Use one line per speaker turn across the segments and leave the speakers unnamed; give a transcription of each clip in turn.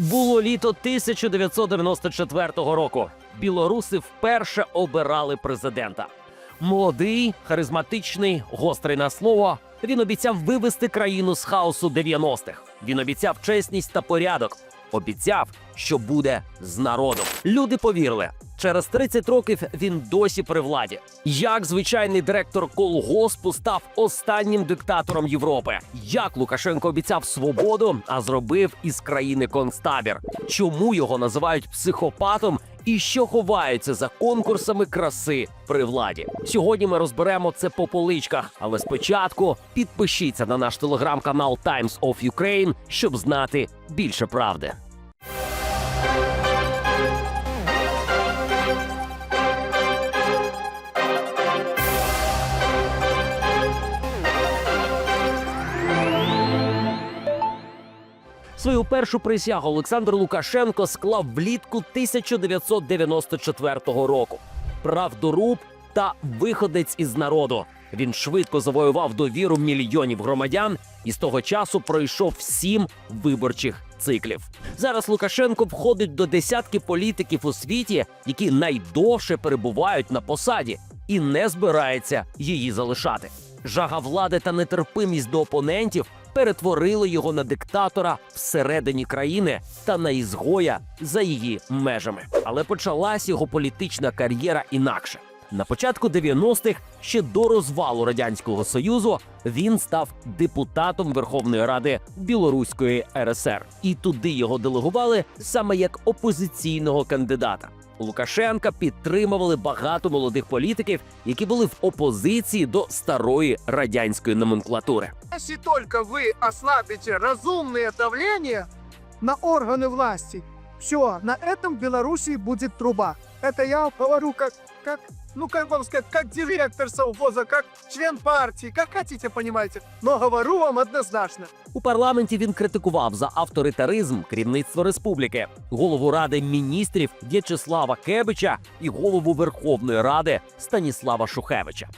Було літо 1994 року. Білоруси вперше обирали президента. Молодий, харизматичний, гострий на слово. Він обіцяв вивести країну з хаосу 90-х. Він обіцяв чесність та порядок. Обіцяв, що буде з народом. Люди повірили. Через 30 років він досі при владі. Як звичайний директор колгоспу став останнім диктатором Європи? Як Лукашенко обіцяв свободу, а зробив із країни концтабір? Чому його називають психопатом? І що ховається за конкурсами краси при владі? Сьогодні ми розберемо це по поличках. Але спочатку підпишіться на наш телеграм-канал Times of Ukraine, щоб знати більше правди. Свою першу присягу Олександр Лукашенко склав влітку 1994 року. Правдоруб та виходець із народу. Він швидко завоював довіру мільйонів громадян і з того часу пройшов сім виборчих циклів. Зараз Лукашенко входить до десятки політиків у світі, які найдовше перебувають на посаді, і не збирається її залишати. Жага влади та нетерпимість до опонентів перетворили його на диктатора всередині країни та на ізгоя за її межами. Але почалась його політична кар'єра інакше. На початку 90-х, ще до розвалу радянського союзу, він став депутатом Верховної Ради Білоруської РСР, і туди його делегували саме як опозиційного кандидата. Лукашенка підтримували багато молодих політиків, які були в опозиції до старої радянської номенклатури.
Якщо тільки ви ослабите розумне давлення на органи власти, все, на этом Белоруссии будет труба. Это я говорю как, как, ну как вам сказать, как директор совхоза, как член партии, как хотите, понимаете. Но говорю вам однозначно.
У парламенті він критикував за авторитаризм керівництво республіки, голову ради міністрів В'ячеслава Кебича і голову Верховної Ради Станіслава Шухевича.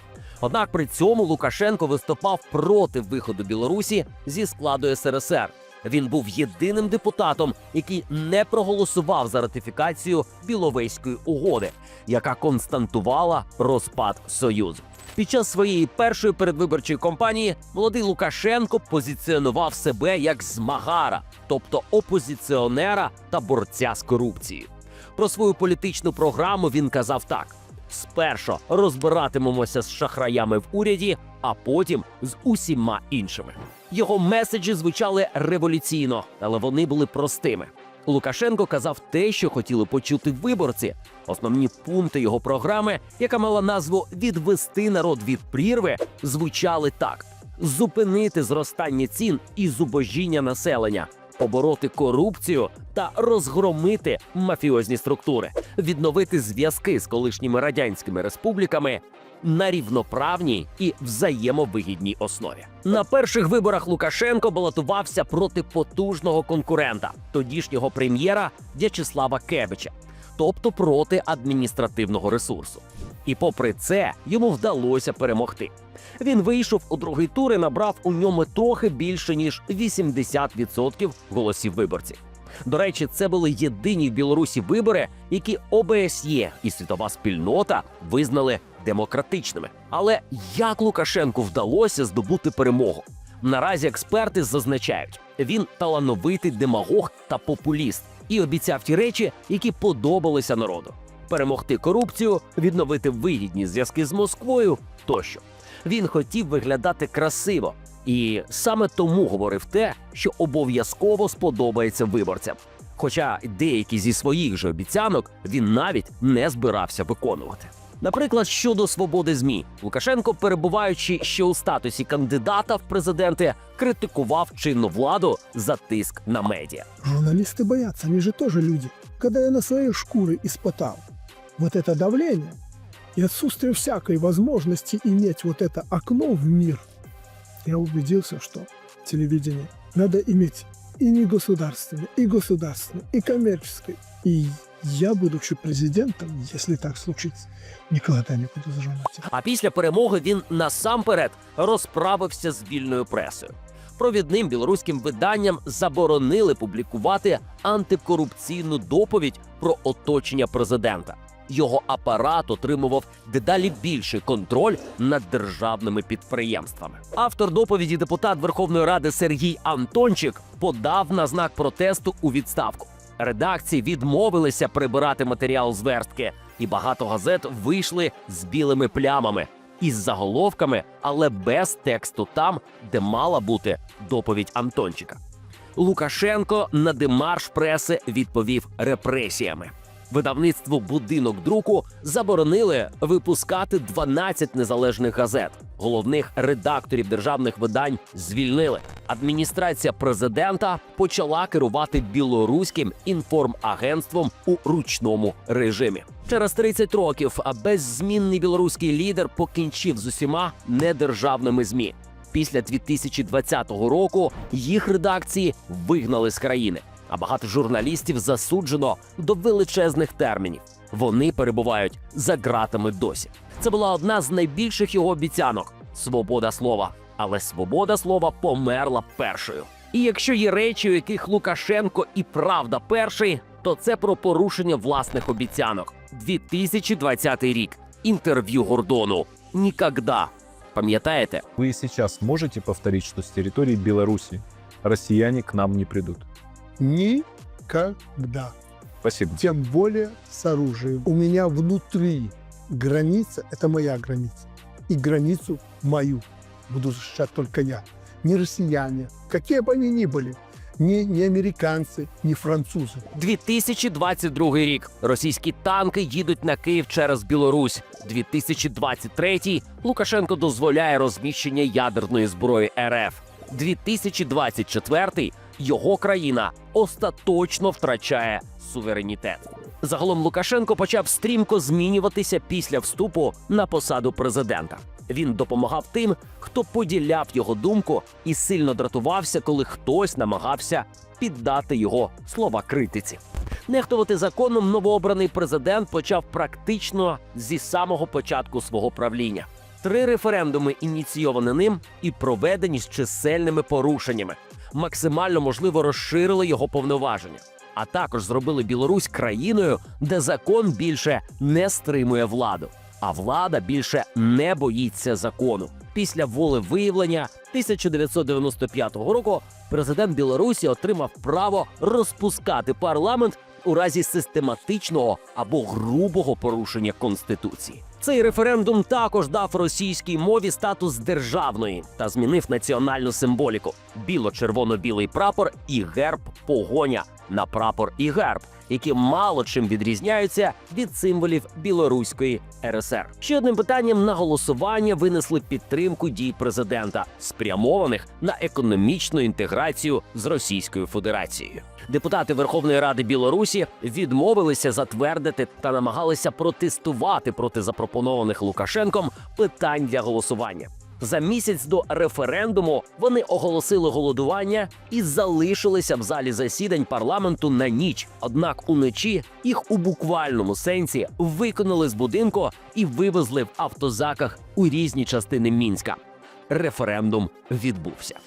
Однак при цьому Лукашенко виступав проти виходу Білорусі зі складу СРСР. Він був єдиним депутатом, який не проголосував за ратифікацію Біловезької угоди, яка константувала розпад союзу. Під час своєї першої передвиборчої кампанії молодий Лукашенко позиціонував себе як змагара, тобто опозиціонера та борця з корупцією. Про свою політичну програму він казав так: спершу розбиратимемося з шахраями в уряді, а потім з усіма іншими. Його меседжі звучали революційно, але вони були простими. Лукашенко казав те, що хотіли почути виборці. Основні пункти його програми, яка мала назву Відвести народ від прірви, звучали так: зупинити зростання цін і зубожіння населення, побороти корупцію та розгромити мафіозні структури, відновити зв'язки з колишніми радянськими республіками на рівноправній і взаємовигідній основі. На перших виборах Лукашенко балотувався проти потужного конкурента, тодішнього прем'єра В'ячеслава Кебича, тобто проти адміністративного ресурсу. І попри це йому вдалося перемогти. Він вийшов у другий тур і набрав у ньому трохи більше ніж 80% голосів виборців. До речі, це були єдині в Білорусі вибори, які ОБСЄ і світова спільнота визнали демократичними. Але як Лукашенку вдалося здобути перемогу? Наразі експерти зазначають, він талановитий демагог та популіст і обіцяв ті речі, які подобалися народу: перемогти корупцію, відновити вигідні зв'язки з Москвою тощо. Він хотів виглядати красиво, і саме тому говорив те, що обов'язково сподобається виборцям. Хоча деякі зі своїх же обіцянок він навіть не збирався виконувати. Наприклад, щодо свободи змі, Лукашенко, перебуваючи ще у статусі кандидата в президенти, критикував чинну владу за тиск на медіа.
Журналисты боятся, они же тоже люди. Когда я на своей шкуре испытал вот это давление и отсутствие всякой возможности иметь вот это окно в мир, я убедился, что телевидение надо иметь и не государственное, и государственное, и коммерческое. И я, будучи президентом, если так случится, никогда не буду за журналистов.
А після перемоги він насамперед розправився з вільною пресою. провідним білоруським виданням заборонили публікувати антикорупційну доповідь про оточення президента. Його апарат отримував дедалі більший контроль над державними підприємствами. Автор доповіді депутат Верховної Ради Сергій Антончик подав на знак протесту у відставку. Редакції відмовилися прибирати матеріал зверстки, і багато газет вийшли з білими плямами із заголовками, але без тексту там, де мала бути доповідь Антончика. Лукашенко на демарш преси відповів репресіями. Видавництву будинок друку заборонили випускати 12 незалежних газет. Головних редакторів державних видань звільнили. Адміністрація президента почала керувати білоруським інформагентством у ручному режимі. Через 30 років беззмінний білоруський лідер покінчив з усіма недержавними змі. Після 2020 року їх редакції вигнали з країни, а багато журналістів засуджено до величезних термінів. Вони перебувають за ґратами досі. Це була одна з найбільших його обіцянок свобода слова. Але свобода слова померла першою. І якщо є речі, у яких Лукашенко і правда перший, то це про порушення власних обіцянок. 2020 рік. Інтерв'ю Гордону. Нікогда. Пам'ятаєте?
Вы сейчас можете повторить, что с территории Беларуси россияне к нам не придут?
Никогда.
Спасибо.
Тем более с оружием. У меня внутри граница – это моя граница. И границу мою буду защищать только я. Не россияне, какие бы они ни были. Не, не американцы, не французы.
2022 рік. Російські танки їдуть на Київ через Білорусь. 2023 Лукашенко дозволяє розміщення ядерної зброї РФ. 2024 його країна остаточно втрачає суверенітет. Загалом Лукашенко почав стрімко змінюватися після вступу на посаду президента. Він допомагав тим, хто поділяв його думку, і сильно дратувався, коли хтось намагався піддати його слова критиці. Нехтувати законом новообраний президент почав практично зі самого початку свого правління. Три референдуми ініційовані ним і проведені з чисельними порушеннями, максимально можливо розширили його повноваження, а також зробили Білорусь країною, де закон більше не стримує владу, а влада більше не боїться закону. Після волевиявлення 1995 року президент Білорусі отримав право розпускати парламент у разі систематичного або грубого порушення конституції. Цей референдум також дав російській мові статус державної та змінив національну символіку: біло-червоно-білий прапор і герб погоня на прапор і герб, які мало чим відрізняються від символів білоруської РСР. Ще одним питанням на голосування винесли підтримку дій президента, спрямованих на економічну інтеграцію з Російською Федерацією. Депутати Верховної Ради Білорусі відмовилися затвердити та намагалися протестувати проти запропонованих Лукашенком питань для голосування. За місяць до референдуму вони оголосили голодування і залишилися в залі засідань парламенту на ніч. Однак уночі їх у буквальному сенсі виконали з будинку і вивезли в автозаках у різні частини мінська. Референдум відбувся.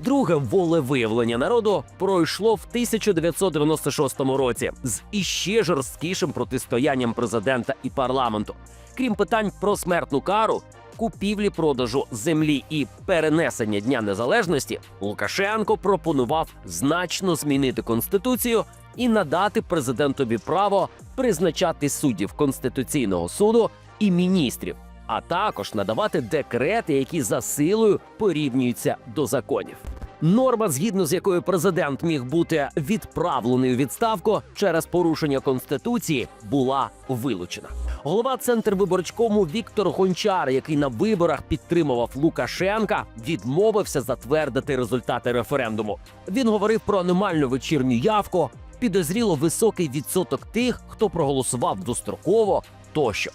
Друге волевиявлення народу пройшло в 1996 році з іще жорсткішим протистоянням президента і парламенту. Крім питань про смертну кару, купівлі продажу землі і перенесення Дня Незалежності, Лукашенко пропонував значно змінити конституцію і надати президентові право призначати суддів Конституційного суду і міністрів, а також надавати декрети, які за силою порівнюються до законів. Норма, згідно з якою президент міг бути відправлений у відставку через порушення конституції, була вилучена. Голова Центрвиборчкому Віктор Гончар, який на виборах підтримував Лукашенка, відмовився затвердити результати референдуму. Він говорив про аномальну вечірню явку, підозріло високий відсоток тих, хто проголосував достроково тощо.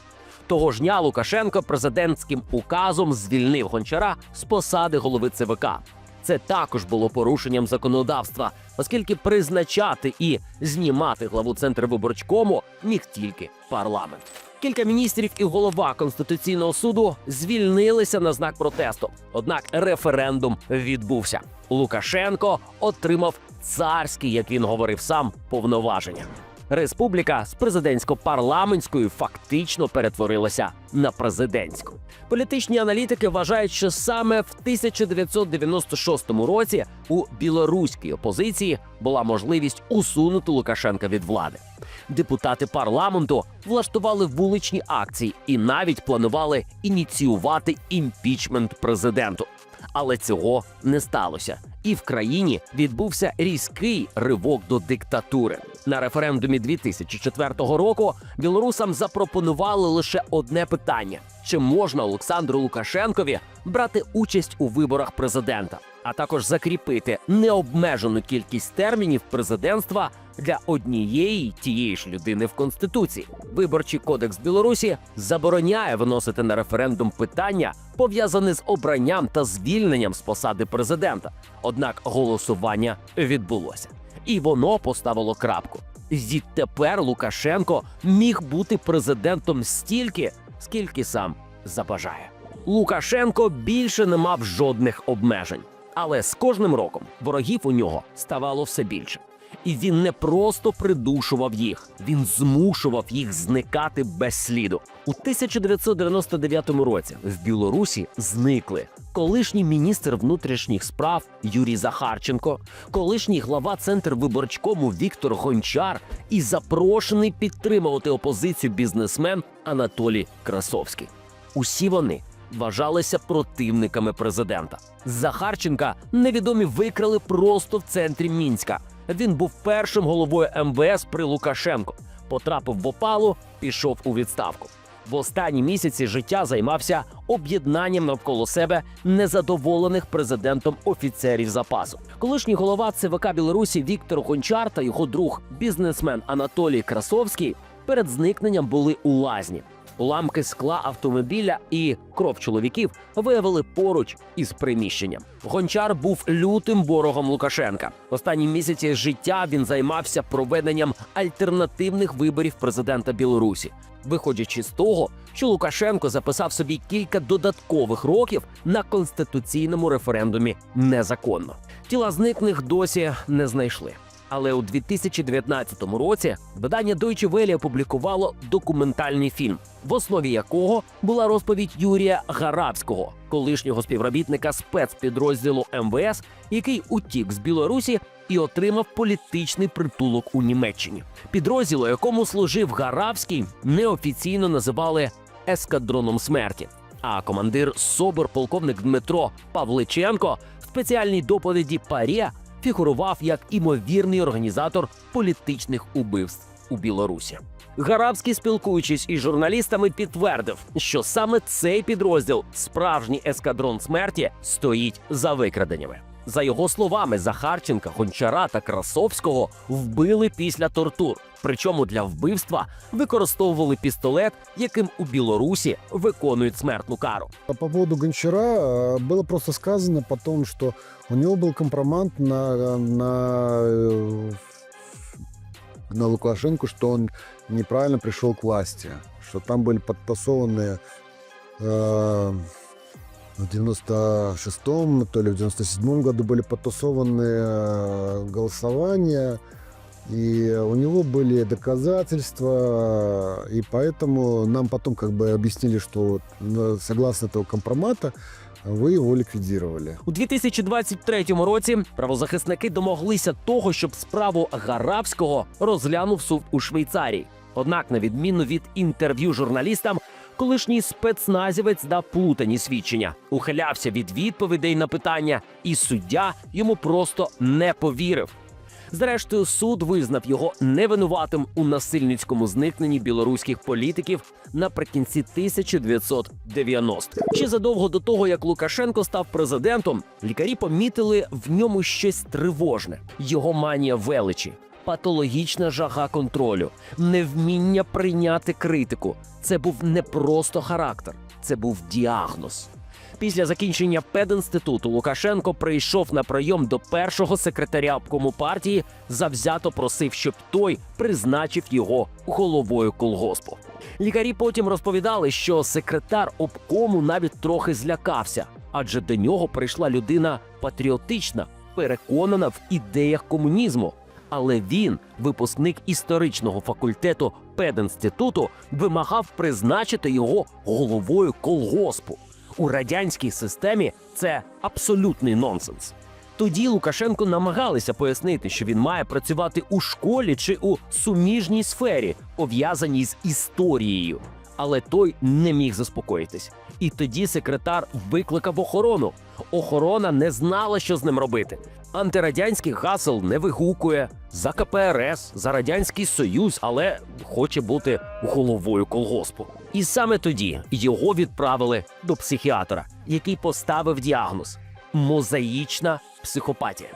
Того ж дня Лукашенко президентським указом звільнив гончара з посади голови ЦВК. Це також було порушенням законодавства, оскільки призначати і знімати главу Центрвиборчкому міг тільки парламент. Кілька міністрів і голова конституційного суду звільнилися на знак протесту. Однак референдум відбувся. Лукашенко отримав царські, як він говорив сам, повноваження. Республіка з президентсько-парламентської фактично перетворилася на президентську. Політичні аналітики вважають, що саме в 1996 році у білоруській опозиції була можливість усунути Лукашенка від влади. Депутати парламенту влаштували вуличні акції і навіть планували ініціювати імпічмент президенту. Але цього не сталося, і в країні відбувся різкий ривок до диктатури. На референдумі 2004 року білорусам запропонували лише одне питання: чи можна Олександру Лукашенкові брати участь у виборах президента, а також закріпити необмежену кількість термінів президентства для однієї тієї ж людини в конституції. Виборчий кодекс Білорусі забороняє виносити на референдум питання, пов'язане з обранням та звільненням з посади президента. Однак голосування відбулося, і воно поставило крапку. Відтепер Лукашенко міг бути президентом стільки, скільки сам забажає. Лукашенко більше не мав жодних обмежень, але з кожним роком ворогів у нього ставало все більше. І він не просто придушував їх, він змушував їх зникати без сліду. У 1999 році в Білорусі зникли колишній міністр внутрішніх справ Юрій Захарченко, колишній глава центр виборчкому Віктор Гончар і запрошений підтримувати опозицію бізнесмен Анатолій Красовський. Усі вони вважалися противниками президента. Захарченка невідомі викрали просто в центрі Мінська. Він був першим головою МВС при Лукашенко. Потрапив в опалу, пішов у відставку. В останні місяці життя займався об'єднанням навколо себе незадоволених президентом офіцерів запасу. Колишній голова ЦВК Білорусі Віктор Гончар та його друг бізнесмен Анатолій Красовський перед зникненням були у лазні. Уламки скла автомобіля і кров чоловіків виявили поруч із приміщенням. Гончар був лютим ворогом Лукашенка. Останні місяці життя він займався проведенням альтернативних виборів президента Білорусі, виходячи з того, що Лукашенко записав собі кілька додаткових років на конституційному референдумі незаконно. Тіла зникних досі не знайшли. Але у 2019 році видання Deutsche Welle опублікувало документальний фільм, в основі якого була розповідь Юрія Гарабського, колишнього співробітника спецпідрозділу МВС, який утік з Білорусі і отримав політичний притулок у Німеччині. Підрозділ, якому служив Гарабський, неофіційно називали ескадроном смерті. А командир СОБР, полковник Дмитро Павличенко, в спеціальній доповіді Парі фігурував як імовірний організатор політичних убивств у Білорусі. Гарабський, спілкуючись із журналістами, підтвердив, що саме цей підрозділ, справжній ескадрон смерті, стоїть за викраденнями. За його словами, Захарченка, Гончара та Красовського вбили після тортур. Причому для вбивства використовували пістолет, яким у Білорусі виконують смертну кару.
А По поводу Гончара э, было просто сказано потом, что у него был компромат на, на, э, на Лукашенко, что он неправильно пришел к власти, что там были подтасованы э, в 96-м, то ли в 97-м году были подтасованы э, голосования, и у него были доказательства, и поэтому нам потом как бы объяснили, что вот, ну, согласно этого компромата вы его ликвидировали.
У 2023 році правозахисники домоглися того, щоб справу Гарабського розглянув суд у Швейцарії. Однак, на відміну від інтерв'ю журналістам, колишній спецназівець дав плутані свідчення, ухилявся від відповідей на питання, і суддя йому просто не повірив. Зрештою, суд визнав його невинуватим у насильницькому зникненні білоруських політиків наприкінці 1990-х. Ще задовго до того, як Лукашенко став президентом, лікарі помітили в ньому щось тривожне: його манія величі, патологічна жага контролю, невміння прийняти критику. Це був не просто характер, це був діагноз. Після закінчення пединституту Лукашенко прийшов на прийом до першого секретаря обкому партії, завзято просив, щоб той призначив його головою колгоспу. Лікарі потім розповідали, що секретар обкому навіть трохи злякався, адже до нього прийшла людина патріотична, переконана в ідеях комунізму. Але він, випускник історичного факультету пединституту, вимагав призначити його головою колгоспу. У радянській системі це абсолютний нонсенс. Тоді Лукашенко намагалися пояснити, що він має працювати у школі чи у суміжній сфері, пов'язаній з історією. Але той не міг заспокоїтись. І тоді секретар викликав охорону. Охорона не знала, що з ним робити. Антирадянських гасел не вигукує за КПРС, за радянський союз, але хоче бути головою колгоспу. І саме тоді його відправили до психіатра, який поставив діагноз мозаїчна психопатія.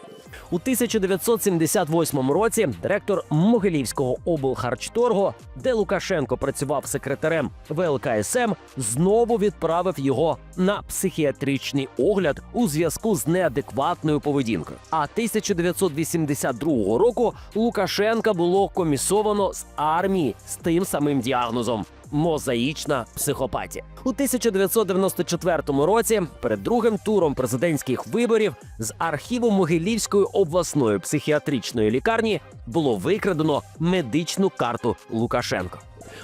У 1978 році директор Могилівського облхарчторгу, де Лукашенко працював секретарем ВЛКСМ, знову відправив його на психіатричний огляд у зв'язку з неадекватною поведінкою. А 1982 року Лукашенка було комісовано з армії з тим самим діагнозом. Мозаїчна психопатія у 1994 році, перед другим туром президентських виборів, з архіву Могилівської обласної психіатричної лікарні було викрадено медичну карту Лукашенка.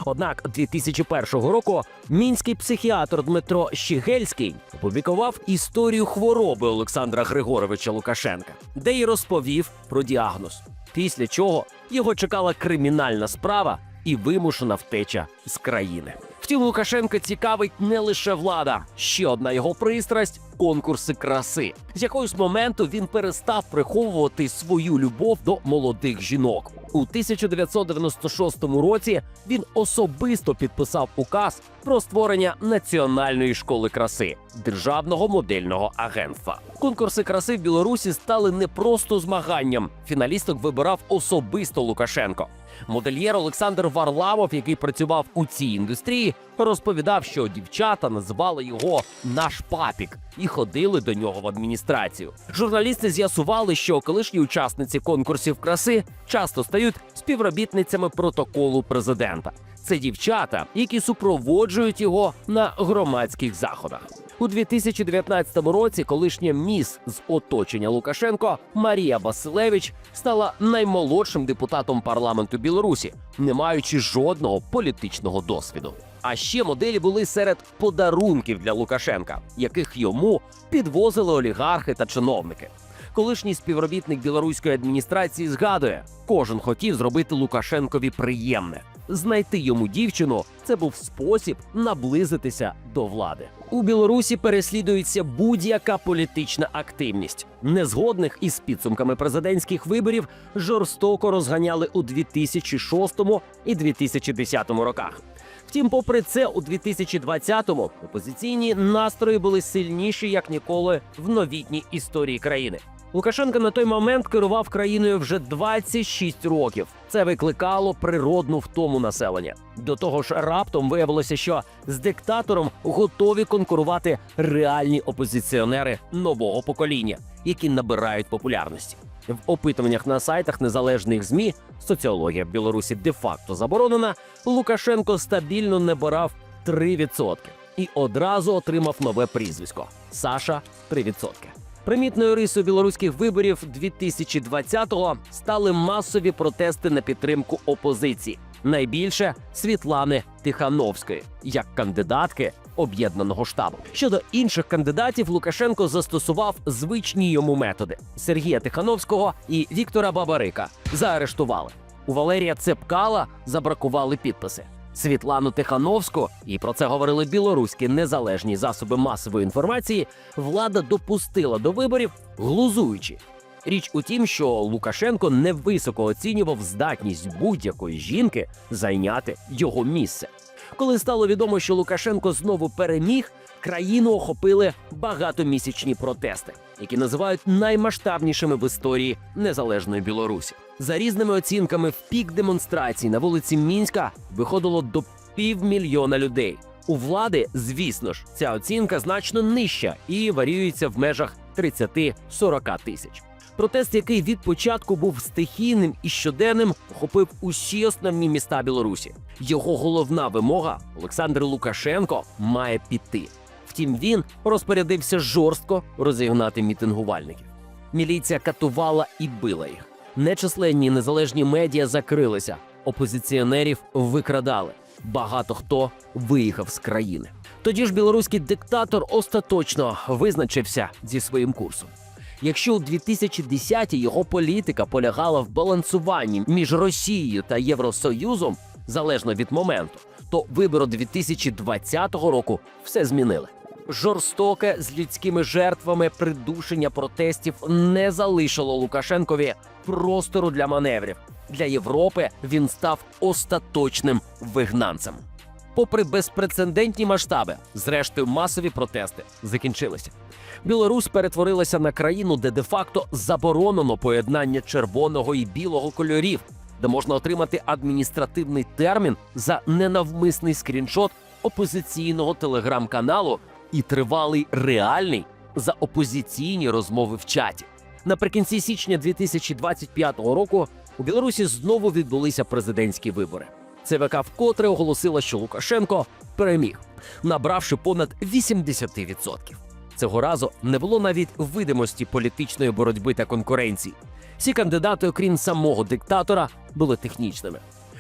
Однак 2001 року мінський психіатр Дмитро Щігельський опублікував історію хвороби Олександра Григоровича Лукашенка, де й розповів про діагноз. Після чого його чекала кримінальна справа і вимушена втеча з країни. Втім, Лукашенка цікавить не лише влада. Ще одна його пристрасть конкурси краси. З якогось моменту він перестав приховувати свою любов до молодих жінок. У 1996 році він особисто підписав указ про створення національної школи краси державного модельного агентства. Конкурси краси в Білорусі стали не просто змаганням. Фіналісток вибирав особисто Лукашенко. Модельєр Олександр Варламов, який працював у цій індустрії, розповідав, що дівчата називали його наш папік і ходили до нього в адміністрацію. Журналісти з'ясували, що колишні учасниці конкурсів краси часто стають співробітницями протоколу президента. Це дівчата, які супроводжують його на громадських заходах. У 2019 році колишня міс з оточення Лукашенко Марія Василевич стала наймолодшим депутатом парламенту Білорусі, не маючи жодного політичного досвіду. А ще моделі були серед подарунків для Лукашенка, яких йому підвозили олігархи та чиновники. Колишній співробітник білоруської адміністрації згадує, кожен хотів зробити Лукашенкові приємне. Знайти йому дівчину це був спосіб наблизитися до влади. У Білорусі переслідується будь-яка політична активність. Незгодних із підсумками президентських виборів жорстоко розганяли у 2006 і 2010 роках. Втім, попри це, у 2020-му опозиційні настрої були сильніші як ніколи в новітній історії країни. Лукашенко на той момент керував країною вже 26 років. Це викликало природну втому населення. До того ж, раптом виявилося, що з диктатором готові конкурувати реальні опозиціонери нового покоління, які набирають популярності. В опитуваннях на сайтах незалежних змі соціологія в Білорусі де-факто заборонена. Лукашенко стабільно набирав 3% і одразу отримав нове прізвисько Саша 3%. Примітною рисою білоруських виборів 2020-го стали масові протести на підтримку опозиції. Найбільше Світлани Тихановської як кандидатки об'єднаного штабу. Щодо інших кандидатів, Лукашенко застосував звичні йому методи: Сергія Тихановського і Віктора Бабарика заарештували. У Валерія Цепкала забракували підписи. Світлану Тихановську, і про це говорили білоруські незалежні засоби масової інформації. Влада допустила до виборів, глузуючи. Річ у тім, що Лукашенко невисоко оцінював здатність будь-якої жінки зайняти його місце. Коли стало відомо, що Лукашенко знову переміг, країну охопили багатомісячні протести, які називають наймасштабнішими в історії незалежної Білорусі. За різними оцінками, в пік демонстрацій на вулиці Мінська виходило до півмільйона людей. У влади, звісно ж, ця оцінка значно нижча і варіюється в межах 30-40 тисяч. Протест, який від початку був стихійним і щоденним, охопив усі основні міста Білорусі. Його головна вимога Олександр Лукашенко має піти. Втім, він розпорядився жорстко розігнати мітингувальників. Міліція катувала і била їх. Нечисленні незалежні медіа закрилися, опозиціонерів викрадали. Багато хто виїхав з країни. Тоді ж білоруський диктатор остаточно визначився зі своїм курсом. Якщо у 2010-ті його політика полягала в балансуванні між Росією та Євросоюзом, залежно від моменту, то вибори 2020 року все змінили. Жорстоке з людськими жертвами придушення протестів не залишило Лукашенкові простору для маневрів. Для Європи він став остаточним вигнанцем. Попри безпрецедентні масштаби, зрештою масові протести закінчилися. Білорусь перетворилася на країну, де де-факто заборонено поєднання червоного і білого кольорів, де можна отримати адміністративний термін за ненавмисний скріншот опозиційного телеграм-каналу і тривалий реальний за опозиційні розмови в чаті. Наприкінці січня 2025 року у Білорусі знову відбулися президентські вибори. ЦВК вкотре оголосила, що Лукашенко переміг, набравши понад 80%. Цього разу не було навіть видимості політичної боротьби та конкуренції. Всі кандидати, окрім самого диктатора, були технічними.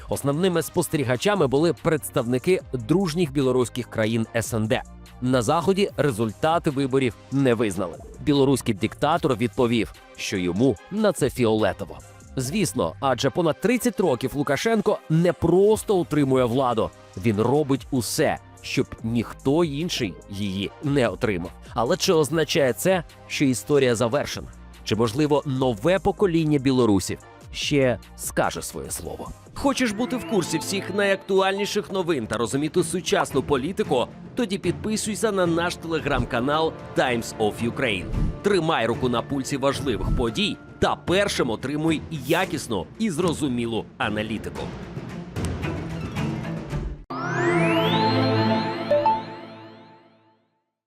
Основними спостерігачами були представники дружніх білоруських країн СНД. На заході результати виборів не визнали. Білоруський диктатор відповів, що йому на це фіолетово. Звісно, адже понад 30 років Лукашенко не просто утримує владу, він робить усе, щоб ніхто інший її не отримав. Але чи означає це, що історія завершена? Чи можливо нове покоління білорусів ще скаже своє слово? Хочеш бути в курсі всіх найактуальніших новин та розуміти сучасну політику? Тоді підписуйся на наш телеграм-канал Times of Ukraine. Тримай руку на пульсі важливих подій та першим отримуй якісну і зрозумілу аналітику.